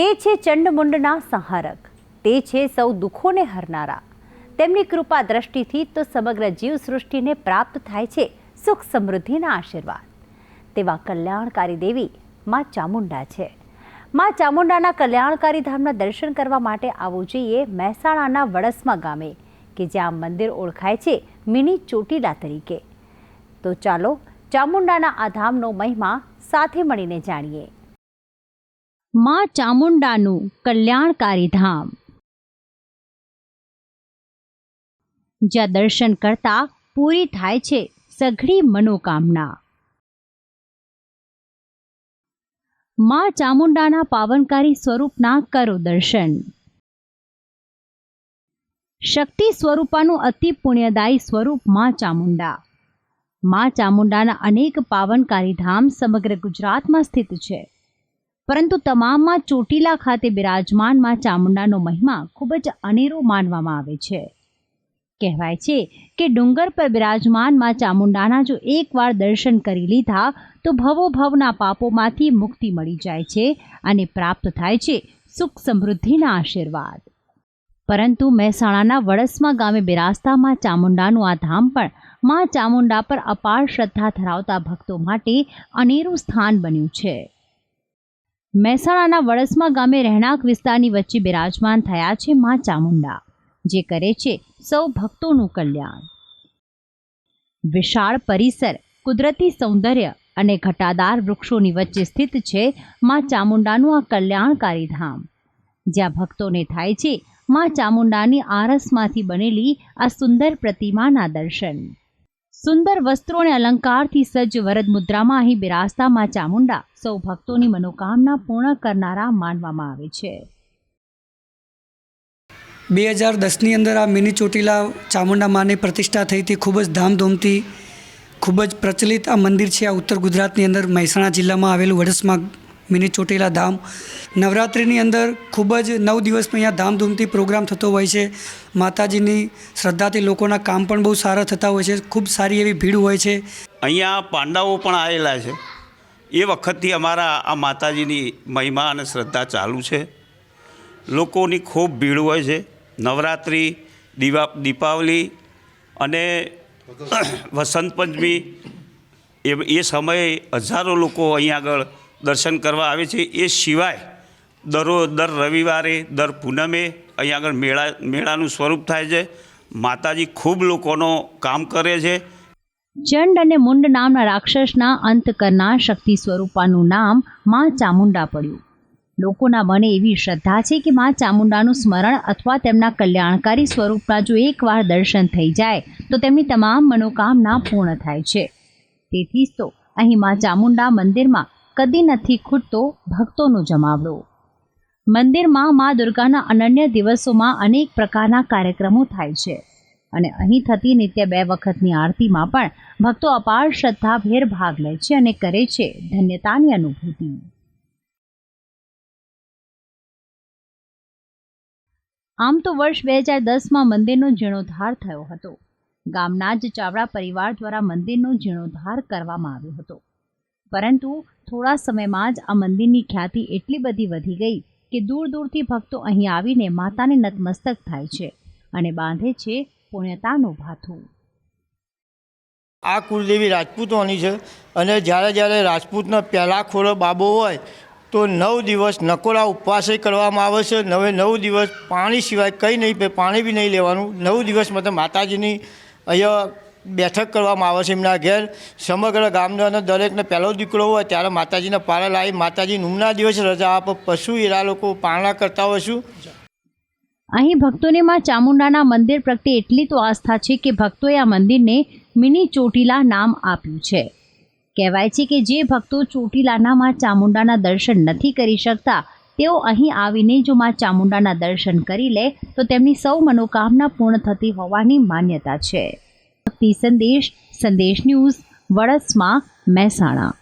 તે છે ચંડમુંડના સંહારક. તે છે સૌ દુઃખોને હરનારા. તેમની કૃપા દ્રષ્ટિથી તો સમગ્ર જીવ સૃષ્ટિને પ્રાપ્ત થાય છે સુખ સમૃદ્ધિના આશીર્વાદ. તેવા કલ્યાણકારી દેવી માં ચામુંડા છે. માં ચામુંડાના કલ્યાણકારી ધામના દર્શન કરવા માટે આવવું જોઈએ મહેસાણાના વડસમા ગામે, કે જ્યાં મંદિર ઓળખાય છે મિની ચોટીલા તરીકે. તો ચાલો ચામુંડાના આ ધામનો મહિમા સાથે મળીને જાણીએ. માં ચામુંડાનું કલ્યાણકારી ધામ. જ્યાં દર્શન કરતા પૂરી થાય છે સઘળી મનોકામના. માં ચામુંડાના પાવનકારી સ્વરૂપના કરો દર્શન. શક્તિ સ્વરૂપાનું અતિ પુણ્યદાયી સ્વરૂપમાં ચામુંડા. માં ચામુંડાના અનેક પાવનકારી ધામ સમગ્ર ગુજરાતમાં સ્થિત છે. પરંતુ તમામમાં ચોટીલા ખાતે બિરાજમાનમાં ચામુંડાનો મહિમા ખૂબ જ અનેરો માનવામાં આવે છે. કહેવાય છે કે ડુંગર પર બિરાજમાનમાં ચામુંડાના જો એકવાર દર્શન કરી લીધા, તો ભવો ભવના પાપોમાંથી મુક્તિ મળી જાય છે અને પ્રાપ્ત થાય છે સુખ સમૃદ્ધિના આશીર્વાદ. પરંતુ મહેસાણાના વડસમા ગામે બિરાજતા માં ચામુંડાનું આ ધામ પણ માં ચામુંડા પર અપાર શ્રદ્ધા ધરાવતા ભક્તો માટે અનેરું સ્થાન બન્યું છે. મહેસાણાના વડસમા ગામે રહેણાંક વિસ્તારની વચ્ચે બિરાજમાન થયા છે માં ચામુંડા, જે કરે છે સૌ ભક્તોનું કલ્યાણ. વિશાળ પરિસર, કુદરતી સૌંદર્ય અને ઘટાદાર વૃક્ષોની વચ્ચે સ્થિત છે માં ચામુંડાનું આ કલ્યાણકારી ધામ. જ્યાં ભક્તોને થાય છે માં ચામુંડાની આરસમાંથી બનેલી આ સુંદર પ્રતિમાના દર્શન. સુંદર વસ્ત્રો અને અલંકારથી સજ્જ વરદ મુદ્રામાં અહીં બિરાજતા માં ચામુંડા સૌ ભક્તોની મનોકામના પૂર્ણ કરનારા માનવામાં આવે છે. બે હજાર દસની અંદર આ મિની ચોટીલા ચામુંડા માની પ્રતિષ્ઠા થઈ હતી. ખૂબ જ ધામધૂમથી ખૂબ જ પ્રચલિત આ મંદિર છે. આ ઉત્તર ગુજરાતની અંદર મહેસાણા જિલ્લામાં આવેલું વડસમાં મિની ચોટીલા ધામ. નવરાત્રિની અંદર ખૂબ જ નવ દિવસમાં અહીંયા ધામધૂમથી પ્રોગ્રામ થતો હોય છે. માતાજીની શ્રદ્ધાથી લોકોના કામ પણ બહુ સારા થતા હોય છે. ખૂબ સારી એવી ભીડ હોય છે. અહીંયા પાંડાઓ પણ આવેલા છે. એ વખતથી અમારા આ માતાજીની મહિમા અને શ્રદ્ધા ચાલુ છે. લોકોની ખૂબ ભીડ હોય છે. નવરાત્રિ, દીવા, દીપાવલી અને વસંત પંચમી એ એ સમયે હજારો લોકો અહીં આગળ દર્શન કરવા આવે છે. એ સિવાય દરરોજ દર રવિવારે, દર પૂનમે અહીંયા આગળ મેળા, મેળાનું સ્વરૂપ થાય છે. માતાજી ખૂબ લોકોનો કામ કરે છે. ચંડ અને મુંડ નામના રાક્ષસના અંત કરનાર શક્તિ સ્વરૂપાનું નામમાં ચામુંડા પડ્યું. લોકોના મને એવી શ્રદ્ધા છે કે માં ચામુંડાનું સ્મરણ અથવા તેમના કલ્યાણકારી સ્વરૂપના જો એકવાર દર્શન થઈ જાય, તો તેમની તમામ મનોકામના પૂર્ણ થાય છે. તેથી જ તો અહીં માં ચામુંડા મંદિરમાં કદી નથી ખૂટતો ભક્તોનો જમાવડો. મંદિરમાં મા દુર્ગાના અનન્ય દિવસોમાં અનેક પ્રકારના કાર્યક્રમો થાય છે. અને અહીં થતી નિત્ય બે વખતની આરતીમાં પણ ભક્તો અપાર શ્રદ્ધાભેર ભાગ લે છે અને કરે છે ધન્યતાની અનુભૂતિ. આમ તો વર્ષ બે હજાર દસમાં મંદિરનો જીર્ણોદ્ધાર થયો હતો. ગામના જ ચાવડા પરિવાર દ્વારા મંદિરનો જીર્ણોદ્ધાર કરવામાં આવ્યો હતો. પરંતુ થોડા સમયમાં જ આ મંદિરની ખ્યાતિ એટલી બધી વધી ગઈ કે દૂર દૂરથી ભક્તો અહીં આવીને માતાને નતમસ્તક થાય છે અને બાંધે છે પુણ્યતાનું ભાથું. આ કુળદેવી રાજપૂતોની છે અને જ્યારે જ્યારે રાજપૂતનો પહેલા ખોરો બાબો હોય તો નવ દિવસ નકોરા ઉપવાસે કરવામાં આવે છે નવે નવ દિવસ પાણી સિવાય કંઈ નહીં, પાણી બી નહીં લેવાનું. નવ દિવસ મતલબ માતાજીની અહીંયા બેઠક કરવામાં આવે છે એમના ઘેર. સમગ્ર ગામનો દરેકને પહેલો દીકરો હોય ત્યારે માતાજીના પારા લાવી માતાજી નુમના દિવસ રજા આપે પશુ એરા લોકો પારણા કરતા હોય છું. અહીં ભક્તોને માં ચામુંડાના મંદિર પ્રત્યે એટલી તો આસ્થા છે કે ભક્તોએ આ મંદિરને મિની ચોટીલા નામ આપ્યું છે. કહેવાય છે કે જે ભક્તો ચોટીલાના માં ચામુંડાના દર્શન નથી કરી શકતા, તેઓ અહીં આવીને જો માં ચામુંડાના દર્શન કરી લે, તો તેમની સૌ મનોકામના પૂર્ણ થતી હોવાની માન્યતા છે. ભક્તિ સંદેશ. સંદેશ ન્યૂઝ વડસમાં મહેસાણા.